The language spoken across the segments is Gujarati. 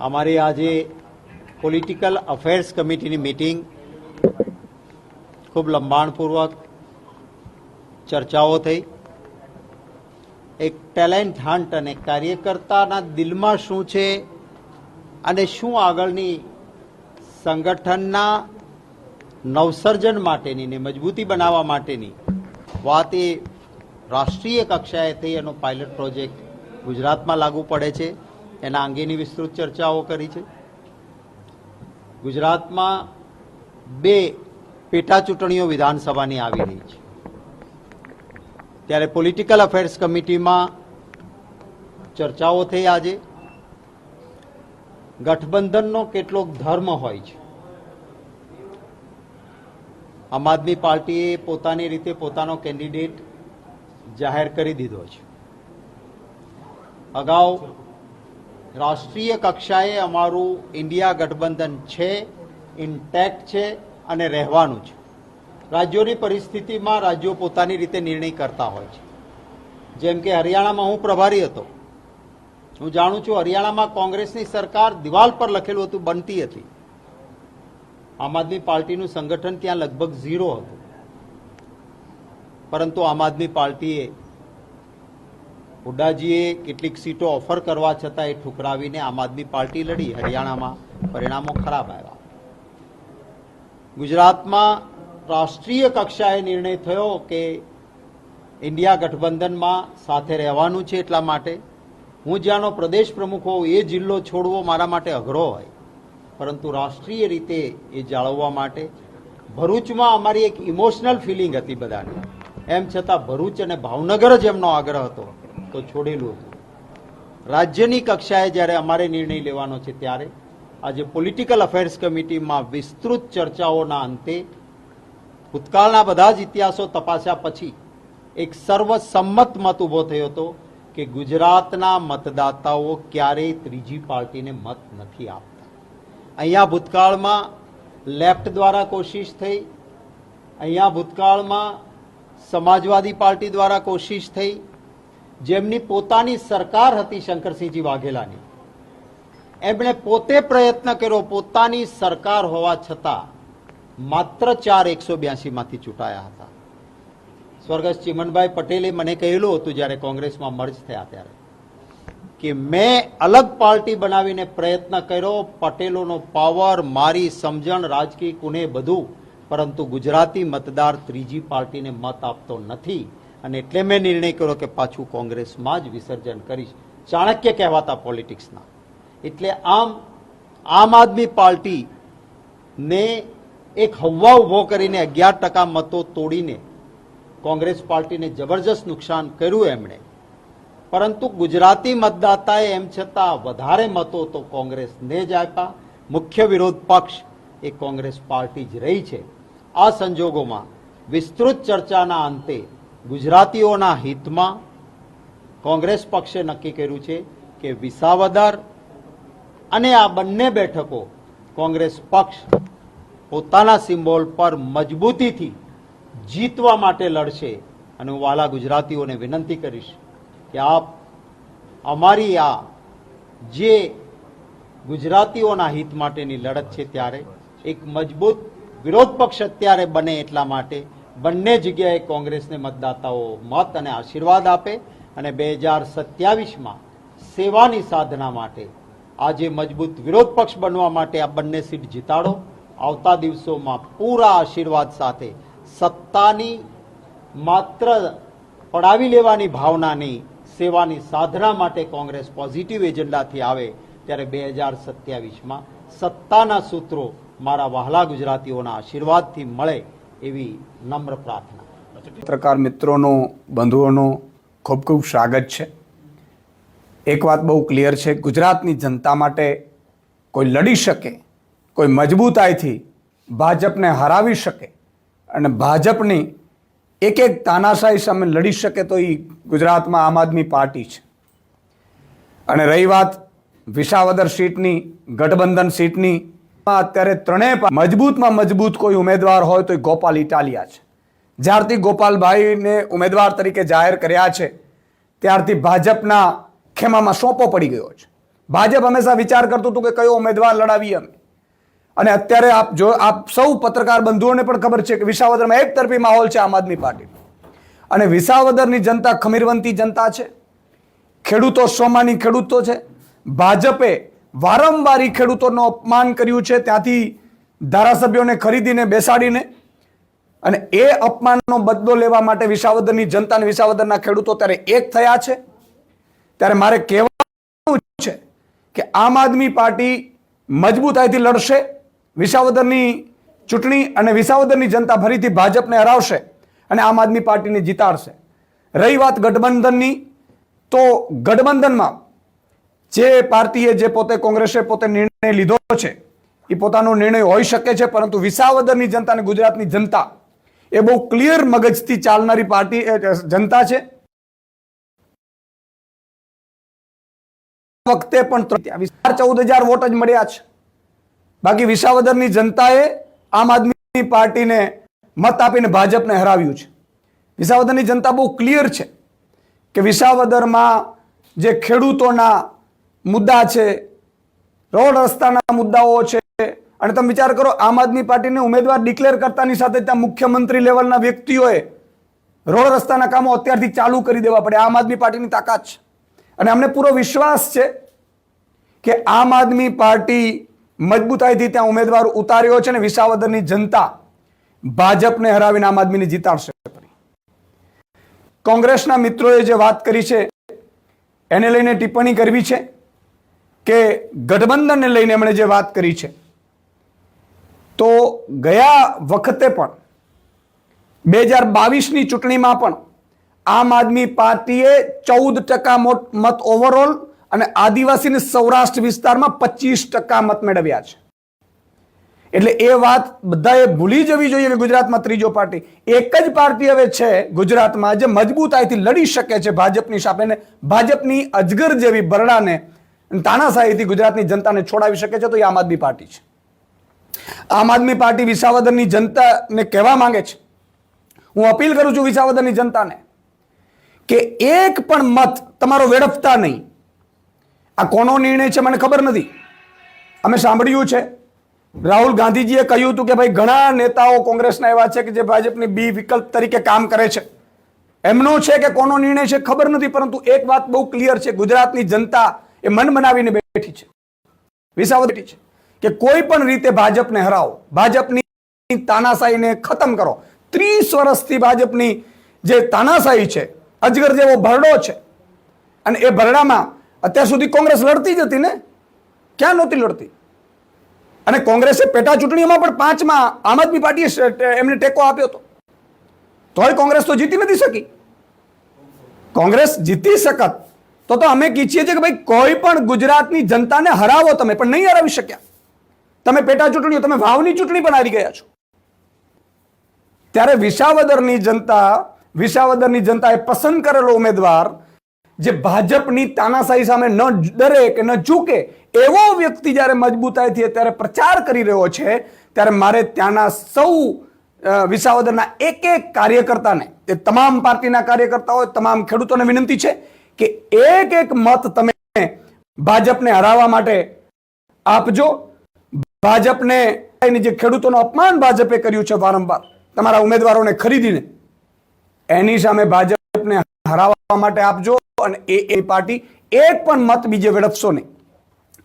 અમારી આજે પોલિટિકલ અફેર્સ કમિટીની મિટિંગ ખૂબ લંબાણપૂર્વક ચર્ચાઓ થઈ. એક ટેલેન્ટ હન્ટ અને કાર્યકર્તાના દિલમાં શું છે અને શું આગળની સંગઠનના નવસર્જન માટેની ને મજબૂતી બનાવવા માટેની વાત એ રાષ્ટ્રીય કક્ષાએ થઈ. એનો પાયલટ પ્રોજેક્ટ ગુજરાતમાં લાગુ પડે છે. એના અંગેની વિસ્તૃત ચર્ચાઓ કરી છે. ગુજરાતમાં બે પેટા ચૂંટણીઓ વિધાનસભાની આવી રહી છે. ત્યારે પોલિટિકલ અફેર્સ કમિટીમાં ચર્ચાઓ થઈ આજે. ગઠબંધનનો કેટલોક ધર્મ હોય છે. આમ આદમી પાર્ટીએ પોતાની રીતે પોતાનો કેન્ડિડેટ જાહેર કરી દીધો છે. અગાઉ રાષ્ટ્રીય કક્ષાએ અમારું ઇન્ડિયા ગઠબંધન છે ઇન્ટેક્ટ છે અને રહેવાનું છે. રાજ્યોની પરિસ્થિતિમાં રાજ્યો પોતાની રીતે નિર્ણય કરતા હોય છે. જેમ કે હરિયાણામાં હું પ્રભારી હતો. હું જાણું છું હરિયાણામાં કોંગ્રેસની સરકાર દિવાલ પર લખેલું હતું, બનતી હતી. આમ આદમી પાર્ટીનું સંગઠન ત્યાં લગભગ ઝીરો હતું. પરંતુ આમ આદમી પાર્ટીએ હુડ્ડાજીએ કેટલીક સીટો ઓફર કરવા છતાં એ ઠુકરાવીને આમ આદમી પાર્ટી લડી. હરિયાણામાં પરિણામો ખરાબ આવ્યા. ગુજરાતમાં રાષ્ટ્રીય કક્ષાએ નિર્ણય થયો કે ઇન્ડિયા ગઠબંધનમાં સાથે રહેવાનું છે એટલા માટે. હું જ્યાંનો પ્રદેશ પ્રમુખ હોઉં, એ જિલ્લો છોડવો મારા માટે અઘરો હોય. પરંતુ રાષ્ટ્રીય રીતે એ જાળવવા માટે ભરૂચમાં અમારી એક ઇમોશનલ ફિલિંગ હતી બધાની. એમ છતાં ભરૂચ અને ભાવનગર જ એમનો આગ્રહ હતો. તો છોડેલું હતું. રાજ્યની કક્ષાએ જ્યારે અમારે નિર્ણય લેવાનો છે ત્યારે આજે પોલિટિકલ અફેર્સ કમિટીમાં વિસ્તૃત ચર્ચાઓના અંતે ભૂતકાળના બધા જ ઇતિહાસો તપાસ્યા પછી એક સર્વસંમત મત ઊભો થયો હતો કે ગુજરાતના મતદાતાઓ ક્યારેય ત્રીજી પાર્ટીને મત નથી આપતા. અહીંયા ભૂતકાળમાં લેફ્ટ દ્વારા કોશિશ થઈ, અહીંયા ભૂતકાળમાં સમાજવાદી પાર્ટી દ્વારા કોશિશ થઈ જેમની પોતાની સરકાર હતી શંકરસિંહજી વાઘેલાની. એમણે પોતે પ્રયત્ન કર્યો, પોતાની સરકાર હોવા છતાં માત્ર ચાર એકસો બ્યાસીમાંથી ચૂંટાયા હતા. સ્વર્ગસ્થ ચિમનભાઈ પટેલે મને કહેલું હતું જ્યારે કોંગ્રેસમાં મર્જ થયા ત્યારે, કે મેં અલગ પાર્ટી બનાવીને પ્રયત્ન કર્યો, પટેલોનો પાવર, મારી સમજણ, રાજકીય કુને બધું, પરંતુ ગુજરાતી મતદાર ત્રીજી પાર્ટીને મત આપતો નથી. અને એટલે મેં નિર્ણય કર્યો કે પાછું કોંગ્રેસમાં જ વિસર્જન કરીશ. ચાણક્ય કહેવાતા પોલિટિક્સના. એટલે આમ આમ આદમી પાર્ટી ને એક હવા ઊભો કરીને અગિયાર ટકા મતો તોડીને કોંગ્રેસ પાર્ટીને જબરજસ્ત નુકસાન કર્યું એમણે. પરંતુ ગુજરાતી મતદાતાએ એમ છતાં વધારે મતો તો કોંગ્રેસને જ આપ્યા. મુખ્ય વિરોધ પક્ષ એ કોંગ્રેસ પાર્ટી જ રહી છે. આ સંજોગોમાં વિસ્તૃત ચર્ચાના અંતે ગુજરાતીઓના હિતમાં કોંગ્રેસ પક્ષે નક્કી કર્યું છે કે વિસાવદર અને આ બંને બેઠકો કોંગ્રેસ પક્ષ પોતાના સિમ્બોલ પર મજબૂતીથી જીતવા માટે લડશે. અને હું વાલા ગુજરાતીઓને વિનંતી કરીશ કે આપ અમારી આ જે ગુજરાતીઓના હિત માટેની લડત છે ત્યારે એક મજબૂત વિરોધ પક્ષ અત્યારે બને એટલા માટે બંને જગ્યાએ કોંગ્રેસને મતદાતાઓ મત અને આશીર્વાદ આપે અને બે હજાર સત્યાવીસમાં સેવાની સાધના માટે આજે મજબૂત વિરોધ પક્ષ બનવા માટે આ બંને સીટ જીતાડો. આવતા દિવસોમાં પૂરા આશીર્વાદ સાથે સત્તાની માત્ર પડાવી લેવાની ભાવનાની સેવાની સાધના માટે કોંગ્રેસ પોઝિટિવ એજન્ડાથી આવે ત્યારે બે હજાર સત્યાવીસમાં સત્તાના સૂત્રો મારા વહાલા ગુજરાતીઓના આશીર્વાદથી મળે. એવી નમ્ર પ્રાર્થના. પત્રકાર મિત્રોનો, બંધુઓનો ખૂબ ખૂબ સ્વાગત છે. એક વાત બહુ ક્લિયર છે, ગુજરાતની જનતા માટે કોઈ લડી શકે, કોઈ મજબૂતાઈથી ભાજપને હરાવી શકે અને ભાજપની એક એક તાનાશાહી સામે લડી શકે તો એ ગુજરાતમાં આમ આદમી પાર્ટી છે. અને રહી વાત વિસાવદર સીટની, ગઠબંધન સીટની અત્યારે ત્રણેય મજબૂતમાં મજબૂત કોઈ ઉમેદવાર હોય તો એ ગોપાલ ઇટાલિયા છે. જ્યારથી ગોપાલભાઈને ઉમેદવાર તરીકે જાહેર કર્યા છે, ત્યારથી ભાજપના ખેમામાં સોંપો પડી ગયો છે. ભાજપ હંમેશા વિચાર કરતું હતું કે કયો ઉમેદવાર લડાવીએ અમે. અને અત્યારે આપ જો આપ સૌ પત્રકાર બંધુઓને પણ ખબર છે કે વિસાવદરમાં એક તરફી માહોલ છે આમ આદમી પાર્ટી. અને વિસાવદરની જનતા ખમીરવંતી જનતા છે. ખેડૂતો સોમાની ખેડૂતો છે. ભાજપે વારંવાર એ ખેડૂતોનું અપમાન કર્યું છે. ત્યાંથી ધારાસભ્યોને ખરીદીને બેસાડીને અને એ અપમાનનો બદલો લેવા માટે વિસાવદરની જનતા અને વિસાવદરના ખેડૂતો ત્યારે એક થયા છે. ત્યારે મારે કહેવાનું છે કે આમ આદમી પાર્ટી મજબૂતાઈથી લડશે, વિસાવદરની ચૂંટણી અને વિસાવદરની જનતા ફરીથી ભાજપને હરાવશે અને આમ આદમી પાર્ટીને જીતાડશે. રહી વાત ગઠબંધનની, તો ગઠબંધનમાં જે પાર્ટીએ જે પોતે કોંગ્રેસે પોતે નિર્ણય લીધો છે, એ પોતાનો નિર્ણય હોઈ શકે છે, પરંતુ વિસાવદરની જનતા અને ગુજરાતની જનતા એ બહુ ક્લિયર મગજથી ચાલનારી પાર્ટી જનતા છે. વખતે પણ ચૌદ હજાર વોટ જ મળ્યા છે. બાકી વિસાવદરની જનતાએ આમ આદમી પાર્ટીને મત આપીને ભાજપને હરાવ્યું છે. વિસાવદરની જનતા બહુ ક્લિયર છે કે વિસાવદરમાં જે ખેડૂતોના મુદ્દા છે. રોડ રસ્તાના મુદ્દાઓ છે. અને તમે વિચાર કરો, આમ આદમી પાર્ટીને ઉમેદવાર ડિક્લેર કરતાની સાથે ત્યાં મુખ્યમંત્રી લેવલના વ્યક્તિઓએ રોડ રસ્તાના કામો અત્યારથી ચાલુ કરી દેવા પડે. આમ આદમી પાર્ટીની તાકાત છે. અને અમને પૂરો વિશ્વાસ છે કે આમ આદમી પાર્ટી મજબૂતાઈથી ત્યાં ઉમેદવાર ઉતાર્યો છે અને વિસાવદરની જનતા ભાજપને હરાવીને આમ આદમીને જીતાડશે. કોંગ્રેસના મિત્રોએ જે વાત કરી છે, એને લઈને ટિપ્પણી કરવી છે. કે ગઠબંધનને લઈને એમણે જે વાત કરી છે, તો ગયા વખતે પણ બે હજાર બાવીસની ચૂંટણીમાં પણ આમ આદમી પાર્ટીએ ચૌદ ટકા મત ઓવરઓલ અને આદિવાસીને સૌરાષ્ટ્ર વિસ્તારમાં પચીસ ટકા મત મેળવ્યા છે. એટલે એ વાત બધાએ ભૂલી જવી જોઈએ કે ગુજરાતમાં ત્રીજો પાર્ટી. એક જ પાર્ટી હવે છે ગુજરાતમાં જે મજબૂતાઈથી લડી શકે છે ભાજપની સામે ભાજપની અજગર જેવી બરડાને તાનાશાહીથી ગુજરાતની જનતાને છોડાવી શકે છે, તો એ આમ આદમી પાર્ટી છે. આમ આદમી પાર્ટી વિસાવદરની જનતાને કહેવા માંગે છે, હું અપીલ કરું છું વિસાવદરની જનતાને, કે એક પણ મત તમારો વેડફતા નહીં. આ કોનો નિર્ણય છે મને ખબર નથી. અમે સાંભળ્યું છે. રાહુલ ગાંધીજીએ કહ્યું હતું કે ભાઈ, ઘણા નેતાઓ કોંગ્રેસના એવા છે કે જે ભાજપની બી વિકલ્પ તરીકે કામ કરે છે. એમનો છે કે કોનો નિર્ણય છે ખબર નથી, પરંતુ એક વાત બહુ ક્લિયર છે. ગુજરાતની જનતા એ મન બનાવીને બેઠી છે. વિસાવદ બેઠી છે કે કોઈ પણ રીતે ભાજપને હરાવો, ભાજપની તાનાશાહીને ખતમ કરો. ત્રીસ વર્ષથી ભાજપની જે તાનાશાહી છે, અજગર જેવો ભરડો છે, અને એ ભરડામાં અત્યાર સુધી કોંગ્રેસ લડતી જ હતી ને? ક્યાં નહોતી લડતી? અને કોંગ્રેસે પેટા ચૂંટણીઓમાં પણ પાંચમાં આમ આદમી પાર્ટીએ એમને ટેકો આપ્યો હતો. તોય કોંગ્રેસ તો જીતી નથી શકી. કોંગ્રેસ જીતી શકત. તો તો અમે કીચીએ છીએ કે ભાઈ કોઈ પણ ગુજરાતની જનતાને હરાવો તમે, પણ નહીં હરાવી શક્યા. તમે પેટા ચૂંટણીઓ, તમે વાવની ચૂંટણી પણ હારી ગયા છો. ત્યારે વિસાવદરની જનતા, વિસાવદરની જનતાએ પસંદ કરેલો ઉમેદવાર જે ભાજપની તાનાશાહી સામે ન ડરે કે ન ચૂકે એવો વ્યક્તિ જ્યારે મજબૂતાઈથી અત્યારે પ્રચાર કરી રહ્યો છે, ત્યારે મારે ત્યાંના સૌ વિસાવદરના એક એક કાર્યકર્તાને, એ તમામ પાર્ટીના કાર્યકર્તાઓ તમામ ખેડૂતોને વિનંતી છે કે એક એક મત તમે ભાજપને હરાવવા માટે આપજો. ભાજપને જે ખેડૂતોનું અપમાન ભાજપે કર્યું છે વારંવાર, તમારા ઉમેદવારોને ખરીદીને, એની સામે ભાજપને હરાવવા માટે આપજો અને એ એ પાર્ટી એક પણ મત બીજે વેડપશો નહીં.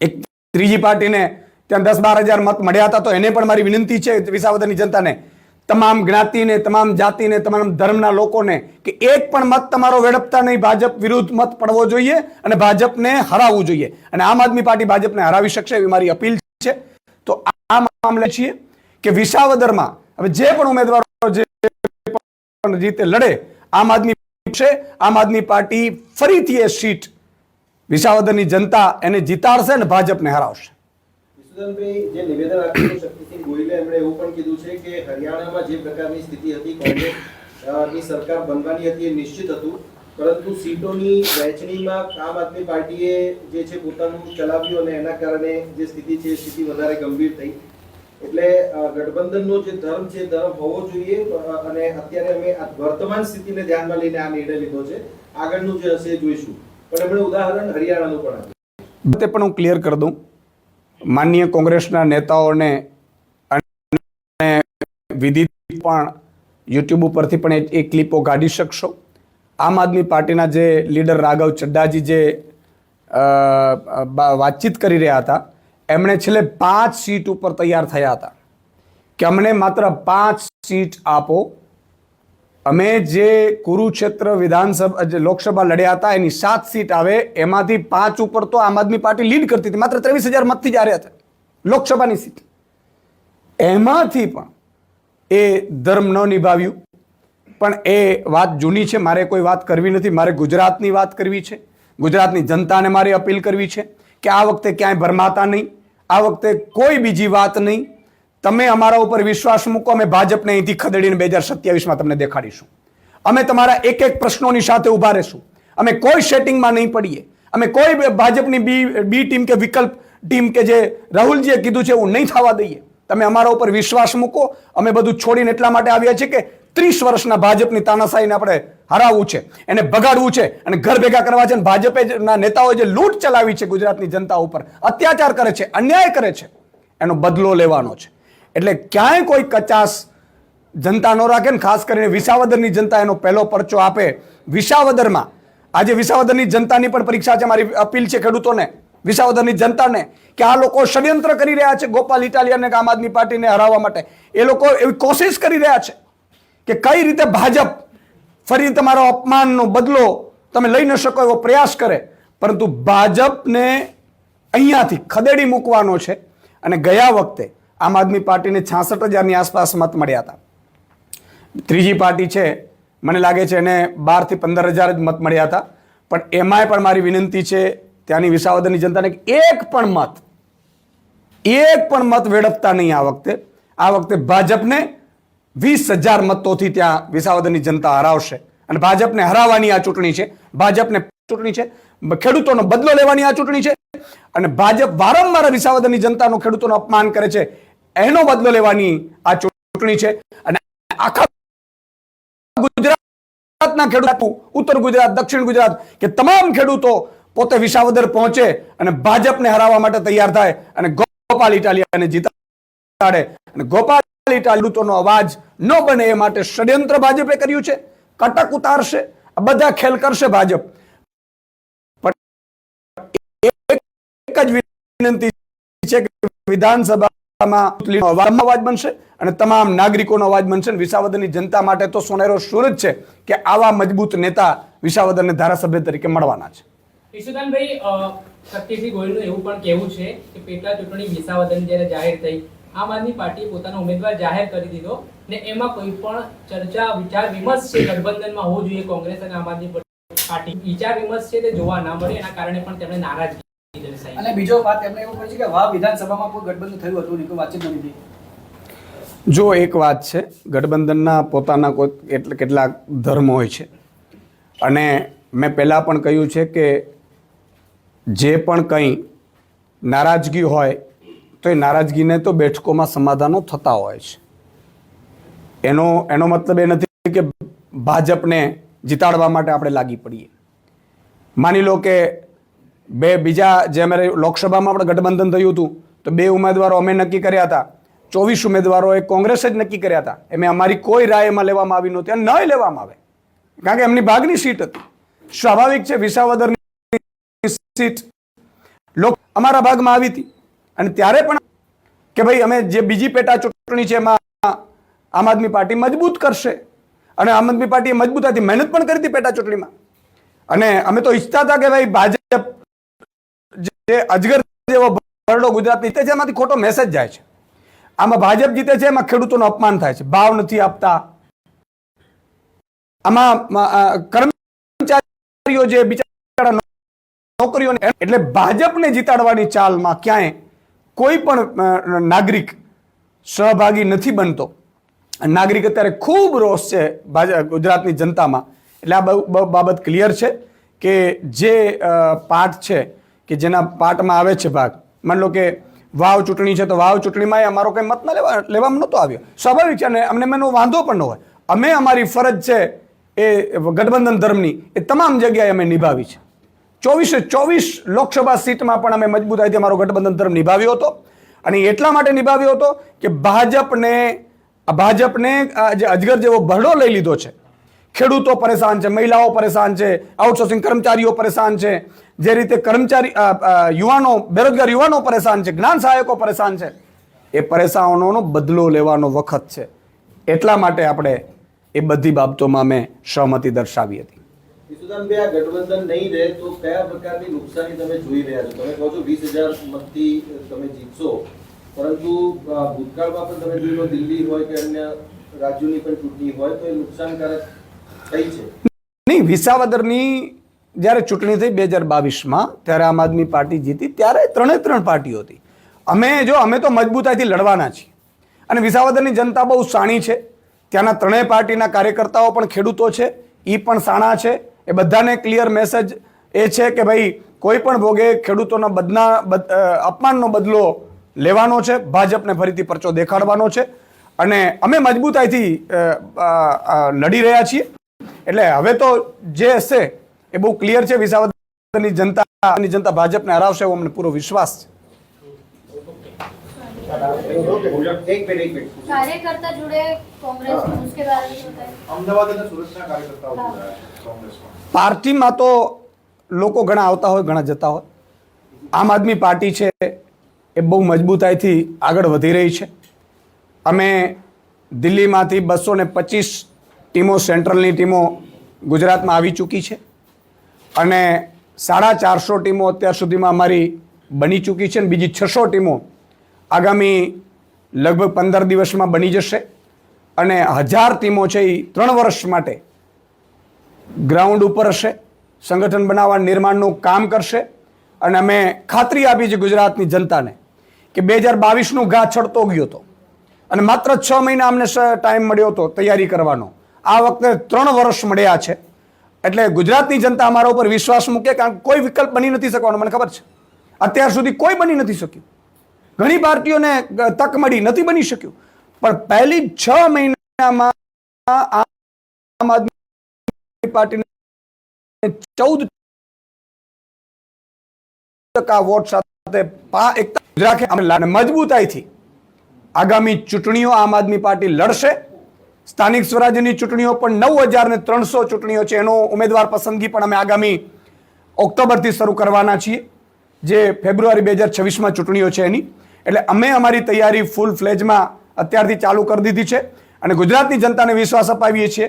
એક ત્રીજી પાર્ટીને ત્યાં દસ બાર હજાર મત મળ્યા હતા તો એને પણ મારી વિનંતી છે વિસાવદરની જનતાને તમામ જ્ઞાતિને, તમામ જાતિને, તમામ ધર્મના લોકોને કે એક પણ મત તમારો વેડપતા નહીં. ભાજપ વિરુદ્ધ મત પડવો જોઈએ અને ભાજપને હરાવવું જોઈએ. અને આમ આદમી પાર્ટી ભાજપને હરાવી શકશે એવી મારી અપીલ છે. તો આ મામલે છીએ કે વિસાવદરમાં હવે જે પણ ઉમેદવારો જે રીતે લડે, આમ આદમી છે. આમ આદમી પાર્ટી ફરીથી એ સીટ વિસાવદરની જનતા એને જીતાડશે અને ભાજપને હરાવશે. વિસુદાનભાઈ જે નિવેદન આપ્યું શક્તિસિંહ ગોહિલે, એમણે એવું પણ કીધું છે કે હરિયાણામાં જે પ્રકારની સ્થિતિ હતી કોંગ્રેસ સરકાર બનવાની હતી એ નિશ્ચિત હતું. પરંતુ સીટોની વહેંચણીમાં આમ આદમી પાર્ટીએ જે છે પોતાનું ચલાવ્યું અને એના કારણે જે સ્થિતિ છે સ્થિતિ વધારે ગંભીર થઈ. એટલે ગઠબંધનનો જે ધર્મ છે ધર્મ હોવો જોઈએ અને અત્યારે અમે વર્તમાન સ્થિતિને ધ્યાનમાં લઈને આ નિર્ણય લીધો છે. આગળનું જે હશે જોઈશું. પણ એમણે ઉદાહરણ હરિયાણાનું પણ આપ્યું. પણ હું ક્લિયર કરી દઉં. માનનીય કોંગ્રેસના નેતાઓને અને વિધિ પણ યુટ્યુબ ઉપરથી પણ એ ક્લિપો કાઢી શકશો. આમ આદમી પાર્ટીના જે લીડર રાઘવ ચડ્ડાજી જે વાતચીત કરી રહ્યા હતા, એમણે છેલ્લે પાંચ સીટ ઉપર તૈયાર થયા હતા. કે અમને માત્ર પાંચ સીટ આપો અમે જે કુરુક્ષેત્ર વિધાનસભા, જે લોકસભા લડ્યા હતા, એની સાત સીટ આવે, એમાંથી પાંચ ઉપર તો આમ આદમી પાર્ટી લીડ કરતી હતી. માત્ર ત્રેવીસ હજાર મતથી જ હાર્યા હતા. લોકસભાની સીટ. એમાંથી પણ એ ધર્મ ન નિભાવ્યું. પણ એ વાત જૂની છે, મારે કોઈ વાત કરવી નથી. મારે ગુજરાતની વાત કરવી છે. ગુજરાતની જનતાને મારે અપીલ કરવી છે કે આ વખતે ક્યાંય ભરમાતા નહીં. આ વખતે કોઈ બીજી વાત નહીં. તમે અમારા ઉપર વિશ્વાસ મૂકો, અમે ભાજપને અહીંથી ખદેડીને બે હજાર સત્યાવીસમાં તમને દેખાડીશું. અમે તમારા એક એક પ્રશ્નોની સાથે ઊભા રહેશું. અમે કોઈ સેટિંગમાં નહીં પડીએ. અમે કોઈ ભાજપની બી બી ટીમ કે વિકલ્પ ટીમ કે જે રાહુલજીએ કીધું છે એવું નહીં થવા દઈએ. તમે અમારા ઉપર વિશ્વાસ મૂકો. અમે બધું છોડીને એટલા માટે આવ્યા છીએ કે ત્રીસ વર્ષના ભાજપની તાનાશાહીને આપણે હરાવવું છે, એને બગાડવું છે, અને ઘર ભેગા કરવા છે, અને ભાજપે નેતાઓ જે લૂંટ ચલાવી છે ગુજરાતની જનતા ઉપર, અત્યાચાર કરે છે, અન્યાય કરે છે, એનો બદલો લેવાનો છે. એટલે ક્યાંય કોઈ કચાસ જનતા ન રાખે ને ખાસ કરીને વિસાવદરની જનતા એનો પહેલો પરચો આપે. વિસાવદરમાં. આજે વિસાવદરની જનતાની પણ પરીક્ષા છે, મારી અપીલ છે ખેડૂતોને, વિસાવદરની જનતાને, કે આ લોકો ષડયંત્ર કરી રહ્યા છે ગોપાલ ઇટાલિયાને આમ આદમી પાર્ટીને હરાવવા માટે. એ લોકો એવી કોશિશ કરી રહ્યા છે કે કઈ રીતે ભાજપ ફરી તમારો અપમાનનો બદલો તમે લઈ ન શકો એવો પ્રયાસ કરે. પરંતુ ભાજપને અહીંયાથી ખદેડી મૂકવાનો છે અને ગયા વખતે આમ આદમી પાર્ટીને છાસઠ હજારની આસપાસ મત મળ્યા હતા. ત્રીજી પાર્ટી છે, મને લાગે છે એને બારથી પંદર હજાર જ મત મળ્યા હતા. પણ એમાંય પણ મારી વિનંતી છે, ત્યાંની વિસાવદરની જનતાને એક પણ મત, એક પણ મત વેડપતા નહીં આ વખતે. આ વખતે ભાજપને વીસ હજાર મતોથી ત્યાં વિસાવદરની જનતા હરાવશે. અને ભાજપને હરાવવાની આ ચૂંટણી છે, ભાજપને ચૂંટણી છે, ખેડૂતોનો બદલો લેવાની આ ચૂંટણી છે. અને ભાજપ વારંવાર વિસાવદરની જનતાનો ખેડૂતોનો અપમાન કરે છે એનો બદલો લેવાની આ ચૂંટણી છે. અને આખા ગુજરાતના ખેડૂત, ઉત્તર ગુજરાત, દક્ષિણ ગુજરાત કે તમામ ખેડૂતો પોતે વિસાવદર પહોંચે અને ભાજપને હરાવવા માટે તૈયાર થાય અને ગોપાલ ઇટાલિયાને જીતાડે. અને ગોપાલ ઇટાલિયાનો અવાજ ન બને એ માટે ષડયંત્ર ભાજપે કર્યું છે. કટક ઉતારશે. આ બધા ખેલ કરશે ભાજપ. એક જ વિનંતી છે કે વિધાનસભામાં ચૂંટણીનો અવાજ બનશે અને તમામ નાગરિકોનો અવાજ બનશે. વિસાવદરની જનતા માટે તો સોનેરો સુરજ છે કે આવા મજબૂત નેતા વિસાવદરને ધારાસભ્ય તરીકે મળવાના છે. ઈશુદાનભાઈ શક્તિસિંહ ગોહિલનું એવું પણ કહેવું છે કે પેટા ચૂંટણી વિસાવદન જ્યારે જાહેર થઈ, આમ આદમી પાર્ટીએ પોતાનો ઉમેદવાર જાહેર કરી દીધો ને એમાં કોઈ પણ ચર્ચા, વિચાર, વિમર્શ છે ગઠબંધનમાં હોવો જોઈએ કોંગ્રેસ અને આમ આદમી પાર્ટી. વિચાર, વિમર્શ છે તે જોવા ના મળે, એના કારણે પણ તેમણે નારાજગી અને બીજો વાત એમણે એવું કહ્યું છે કે વાવ, વિધાનસભામાં કોઈ ગઠબંધન થયું હતું નહીં, કોઈ વાતચીત નથી જો એક વાત છે, ગઠબંધનના પોતાના કોઈ એટલે કેટલાક ધર્મ હોય છે. અને મેં પહેલાં પણ કહ્યું છે કે જે પણ કંઈ નારાજગી હોય, તો એ નારાજગીને તો બેઠકોમાં સમાધાનો થતા હોય છે. એનો એનો મતલબ એ નથી કે ભાજપને જીતાડવા માટે આપણે લાગી પડીએ. માની લો કે બે બીજા જે અમારે લોકસભામાં પણ ગઠબંધન થયું હતું, તો બે ઉમેદવારો અમે નક્કી કર્યા હતા. ચોવીસ ઉમેદવારોએ કોંગ્રેસ જ નક્કી કર્યા હતા. એમાં અમારી કોઈ રાય એમાં લેવામાં આવી નહોતી અને નહીં લેવામાં આવે. કારણ કે એમની ભાગની સીટ હતી. સ્વાભાવિક છે, વિસાવદરની સીટ લોક અમારા ભાગમાં આવી હતી. અને ત્યારે પણ કે ભાઈ, અમે જે બીજી પેટા ચૂંટણી છે એમાં આમ આદમી પાર્ટી મજબૂત કરશે. અને આમ આદમી પાર્ટીએ મજબૂતાથી મહેનત પણ કરી હતી પેટા ચૂંટણીમાં. અને અમે તો ઈચ્છતા હતા કે ભાઈ, ભાજપ જે અજગર જેવો ભરડો ગુજરાત જીતે છે, એમાંથી ખોટો મેસેજ જાય છે. આમાં ભાજપ જીતે છે, એમાં ખેડૂતોનું અપમાન થાય છે. ભાવ નથી આપતા. આમાં કર્મચારીઓ જે બિચારા નોકરીઓ એટલે ભાજપને જીતાડવાની ચાલમાં ક્યાંય કોઈ પણ નાગરિક સહભાગી નથી બનતો. નાગરિક અત્યારે ખૂબ રોષ છે ગુજરાતની જનતામાં. એટલે આ બાબત ક્લિયર છે કે જે પાઠ છે કે જેના પાર્ટમાં આવે છે ભાગ. માની લો કે વાવ ચૂંટણી છે તો વાવ ચૂંટણીમાં અમારો કંઈ મત ન લેવા, લેવામાં નહોતો આવ્યો. સ્વાભાવિક છે અને અમને એનો વાંધો પણ ન હોય. અમે અમારી ફરજ છે એ ગઠબંધન ધર્મની, એ તમામ જગ્યાએ અમે નિભાવી છે. ચોવીસે ચોવીસ લોકસભા સીટમાં પણ અમે મજબૂતાઈથી અમારો ગઠબંધન ધર્મ નિભાવ્યો હતો. અને એટલા માટે નિભાવ્યો હતો કે ભાજપને ભાજપને જે અજગર જેવો ભરડો લઈ લીધો છે. ખેડૂતો પરેશાન છે, મહિલાઓ પરેશાન છે આઉટસોર્સિંગ કર્મચારીઓ પરેશાન છે. જે રીતે કર્મચારી યુવાનો, બેરોજગાર યુવાનો પરેશાન છે, જ્ઞાન સહાયકો પરેશાન છે, એ પરેશાનોનો બદલો લેવાનો વખત છે. એટલા માટે આપણે એ બધી બાબતોમાં અમે સહમતિ દર્શાવી હતી. પરંતુ ભૂતકાળમાં પણ તમે જોઈ લો દિલ્હી હોય કે અન્ય રાજ્યોની પણ ચૂંટણી હોય તો એ નુકસાનકારક નહીં, વિસાવદરની જ્યારે ચૂંટણી થઈ બે હજાર બાવીસમાં, ત્યારે આમ આદમી પાર્ટી જીતી, ત્યારે ત્રણે ત્રણ પાર્ટીઓ હતી. અમે જો, અમે તો મજબૂતાઈથી લડવાના છીએ. અને વિસાવદરની જનતા બહુ સાણી છે. ત્યાંના ત્રણેય પાર્ટીના કાર્યકર્તાઓ પણ ખેડૂતો છે. એ પણ સાણા છે. એ બધાને ક્લિયર મેસેજ એ છે કે ભાઈ, કોઈ પણ ભોગે ખેડૂતોના બદના, બદ- અપમાનનો બદલો લેવાનો છે. ભાજપને ફરીથી પરચો દેખાડવાનો છે. અને અમે મજબૂતાઈથી લડી રહ્યા છીએ. એટલે હવે તો જે હશે એ બહુ ક્લિયર છે વિસાવદરની જનતાની જનતા ભાજપને હરાવશે એવો અમને પૂરો વિશ્વાસ છે. પાર્ટીમાં તો લોકો ઘણા આવતા હોય ઘણા જતા હોય. આમ આદમી પાર્ટી છે એ બહુ મજબૂતાઈથી આગળ વધી રહી છે. અમે દિલ્હીમાંથી બસો ને પચીસ ટીમો સેન્ટ્રલની ટીમો ગુજરાતમાં આવી ચૂકી છે. અને સાડા ચારસો ટીમો અત્યાર સુધીમાં અમારી બની ચૂકી છે અને બીજી છસો ટીમો આગામી લગભગ પંદર દિવસમાં બની જશે. અને હજાર ટીમો છે એ ત્રણ વર્ષ માટે ગ્રાઉન્ડ ઉપર હશે, સંગઠન બનાવવા નિર્માણનું કામ કરશે. અને અમે ખાતરી આપી છે ગુજરાતની જનતાને કે બે હજાર બાવીસનું ઘા છડતો ગયો હતો. અને માત્ર છ મહિના અમને ટાઈમ મળ્યો હતો તૈયારી કરવાનો. આ વખતે ત્રણ વર્ષ મળ્યા છે. એટલે ગુજરાતની જનતા અમારા ઉપર વિશ્વાસ મૂકે કારણ કે કોઈ વિકલ્પ બની નથી શકવાનો, મને ખબર છે. અત્યાર સુધી કોઈ બની નથી શક્યું. ઘણી પાર્ટીઓને તક મળી, નથી બની શક્યું. પણ પહેલી છ મહિનામાં આમ આદમી પાર્ટીને ચૌદ ટકા વોટ સાથે એકતા રાખે. મજબૂતાઈથી આગામી ચૂંટણીઓ આમ આદમી પાર્ટી લડશે. સ્થાનિક સ્વરાજ્યની ચૂંટણીઓ પણ નવ હજાર ને ત્રણસો ચૂંટણીઓ છે. એનો ઉમેદવાર પસંદગી પણ અમે આગામી ઓક્ટોબરથી શરૂ કરવાના છીએ, જે ફેબ્રુઆરી બે હજાર છવ્વીસમાં ચૂંટણીઓ છે એની. એટલે અમે અમારી તૈયારી ફૂલ ફ્લેજમાં અત્યારથી ચાલુ કરી દીધી છે અને ગુજરાતની જનતાને વિશ્વાસ અપાવીએ છીએ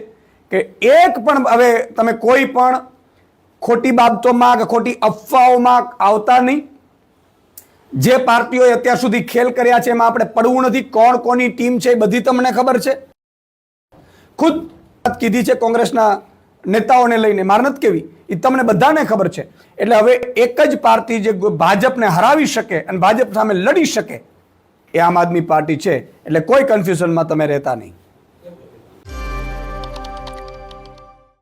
કે એક પણ હવે તમે કોઈ પણ ખોટી બાબતોમાં કે ખોટી અફવાઓમાં આવતા નહીં. જે પાર્ટીઓએ અત્યાર સુધી ખેલ કર્યા છે એમાં આપણે પડવું નથી. કોણ કોની ટીમ છે એ બધી તમને ખબર છે. ખુદ કીધી છે કોંગ્રેસના નેતાઓને લઈને. માર નથી કેવી. એ તમને બધાને ખબર છે. એટલે હવે એક જ પાર્ટી જે ભાજપને હરાવી શકે અને ભાજપ સામે લડી શકે, એ આમ આદમી પાર્ટી છે. એટલે કોઈ કન્ફ્યુઝનમાં તમે રહેતા નહીં.